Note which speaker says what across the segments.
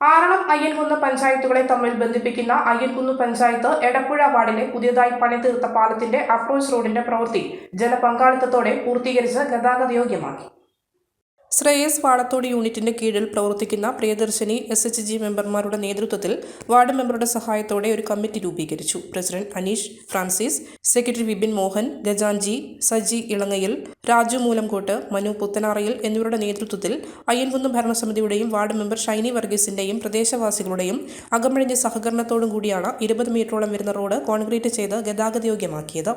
Speaker 1: ആറളം അയ്യൻകുന്ന് പഞ്ചായത്തുകളെ തമ്മിൽ ബന്ധിപ്പിക്കുന്ന അയ്യൻകുന്ന് പഞ്ചായത്ത് എടപ്പുഴ വാർഡിലെ പുതിയതായി പണിതീർത്ത പാലത്തിന്റെ അപ്രോച്ച് റോഡിന്റെ പ്രവൃത്തി ജനപങ്കാളിത്തത്തോടെ പൂർത്തീകരിച്ച് ഗതാഗതയോഗ്യമാക്കി. ശ്രേയസ് വാളത്തോട് യൂണിറ്റിന്റെ കീഴിൽ പ്രവർത്തിക്കുന്ന പ്രിയദർശിനി എസ് എച്ച് ജി മെമ്പർമാരുടെ നേതൃത്വത്തിൽ വാർഡ് മെമ്പറുടെ സഹായത്തോടെ ഒരു കമ്മിറ്റി രൂപീകരിച്ചു. President Aneesh Francis secretary Vipin Mohan ഗജാൻജി Saji Elangayil Raju മൂലംകോട്ട് Manu Puthanarayil എന്നിവരുടെ നേതൃത്വത്തിൽ അയ്യൻകുന്ന് ഭരണസമിതിയുടെയും വാർഡ് മെമ്പർ ഷൈനി വർഗീസിന്റെയും പ്രദേശവാസികളുടെയും അകമഴിഞ്ഞ സഹകരണത്തോടും കൂടിയാണ് ഇരുപത് മീറ്ററോളം വരുന്ന റോഡ് കോൺക്രീറ്റ് ചെയ്ത് ഗതാഗതയോഗ്യമാക്കിയത്.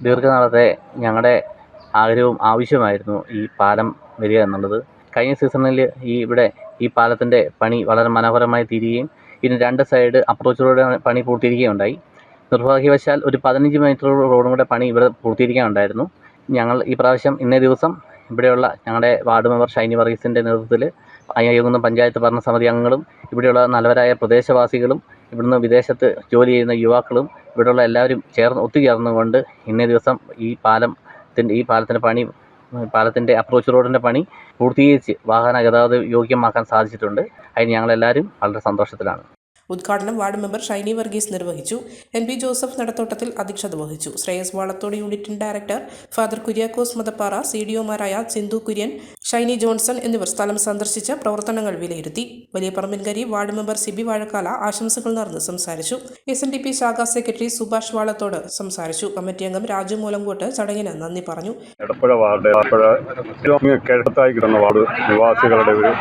Speaker 2: ദീർഘനാളത്തെ ഞങ്ങളുടെ ആഗ്രഹവും ആവശ്യമായിരുന്നു ഈ പാലം വരിക എന്നുള്ളത്. കഴിഞ്ഞ സീസണിൽ ഈ ഇവിടെ ഈ പാലത്തിന്റെ പണി വളരെ മനോഹരമായി തീരുകയും ഇതിന് രണ്ട് സൈഡ് അപ്രോച്ച് റോഡ് പണി പൂർത്തീകരിക്കുകയുണ്ടായി. നിർഭാഗ്യവശാൽ ഒരു പതിനഞ്ച് മീറ്റർ റോഡും കൂടെ പണി ഇവിടെ പൂർത്തീകരിക്കാനുണ്ടായിരുന്നു. ഞങ്ങൾ ഈ പ്രാവശ്യം ഇന്നേ ദിവസം ഇവിടെയുള്ള ഞങ്ങളുടെ വാർഡ് മെമ്പർ ഷൈനി വർഗീസിന്റെ നേതൃത്വത്തിൽ അയ്യകുന്നം പഞ്ചായത്ത് ഭരണസമിതി അംഗങ്ങളും ഇവിടെയുള്ള നല്ലവരായ പ്രദേശവാസികളും ഇവിടുന്ന് വിദേശത്ത് ജോലി ചെയ്യുന്ന യുവാക്കളും ഇവിടെയുള്ള എല്ലാവരും ചേർന്ന് ഒത്തുചേർന്നുകൊണ്ട് ഇന്നേ ദിവസം ഈ പാലം ഈ പാലത്തിന്റെ പണി പാലത്തിന്റെ അപ്രോച്ച് റോഡിന്റെ പണി പൂർത്തീകരിച്ച് വാഹന ഗതാഗത യോഗ്യമാക്കാൻ സാധിച്ചിട്ടുണ്ട്. അതിന് ഞങ്ങളെല്ലാവരും വളരെ സന്തോഷത്തിലാണ്.
Speaker 1: ഉദ്ഘാടനം വാർഡ് മെമ്പർ ഷൈനി വർഗീസ് നിർവഹിച്ചു. എൻ പി ജോസഫ് നടത്തോട്ടത്തിൽ അധ്യക്ഷത വഹിച്ചു. Shreyas Valathode യൂണിറ്റിൻ director father Kuriakose Mathappara C D ഒമാരായ Sindhu Kurian Shiny Johnson എന്നിവർ സ്ഥലം സന്ദർശിച്ച് പ്രവർത്തനങ്ങൾ വിലയിരുത്തി. വലിയ പറമ്പിൻകരി വാർഡ് മെമ്പർ സിബി വാഴക്കാല ആശംസകൾ നേർന്ന് സംസാരിച്ചു. എസ് എൻ ഡി പി ശാഖാ സെക്രട്ടറി സുഭാഷ് വാളത്തോട് സംസാരിച്ചു. കമ്മിറ്റി അംഗം രാജു മൂലംകോട്ട് ചടങ്ങിന് നന്ദി പറഞ്ഞു.
Speaker 3: കിടന്ന വാർഡ് നിവാസികളുടെ ഒരു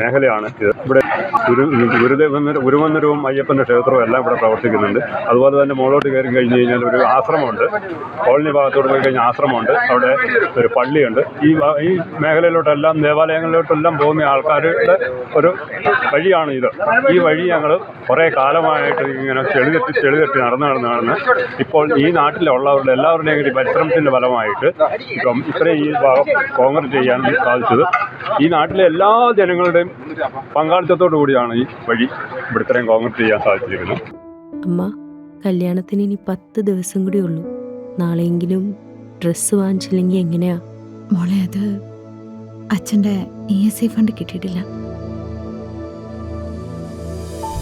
Speaker 3: മേഖലയാണ് ഇവിടെ ഗുരുമന്ദിരവും അയ്യപ്പന്റെ ക്ഷേത്രവും എല്ലാം ഇവിടെ പ്രവർത്തിക്കുന്നുണ്ട്. അതുപോലെ തന്നെ മുകളോട്ട് കയറി കഴിഞ്ഞ് കഴിഞ്ഞാൽ ഒരു ആശ്രമമുണ്ട്. കോളനി ഭാഗത്തോട്ട് പോയി കഴിഞ്ഞാൽ ആശ്രമമുണ്ട്. അവിടെ ഒരു പള്ളിയുണ്ട്. ഈ ഈ മേഖലയിലോട്ടെല്ലാം ദേവാലയങ്ങളിലോട്ടെല്ലാം പോകുന്ന ആൾക്കാരുടെ ഒരു വഴിയാണ് ഇത് ഈ വഴി ഞങ്ങൾ കുറേ കാലമായിട്ട് ഇങ്ങനെ ചെളിതെറ്റി ചെളിതെറ്റി നടന്ന് നടന്ന് നടന്ന് ഇപ്പോൾ ഈ നാട്ടിലുള്ളവരുടെ എല്ലാവരുടെയും കൂടി പരിശ്രമത്തിന്റെ ഫലമായിട്ട് ഇപ്പം ഇത്രയും ഈ ഭാഗം കോൺഗ്രസ് ചെയ്യാൻ സാധിച്ചത്. ഈ നാട്ടിലെ എല്ലാ ജനങ്ങളുടെയും പങ്കാളിത്തത്തോടു കൂടിയാണ് ഈ വഴി ഇവിടെ ഇത്രയും കോൺഗ്രസ് ചെയ്യാൻ സാധിച്ചിരിക്കുന്നത്.
Speaker 4: അമ്മ കല്യാണത്തിന് ഇനി പത്ത് ദിവസം കൂടി ഉള്ളൂ. നാളെയെങ്കിലും ഡ്രസ്സ് വാങ്ങിച്ചില്ലെങ്കിൽ എങ്ങനെയാ?
Speaker 5: മോളെ അത് അച്ഛന്റെ ഇ എസ് ഐ ഫണ്ട് കിട്ടിയിട്ടില്ല.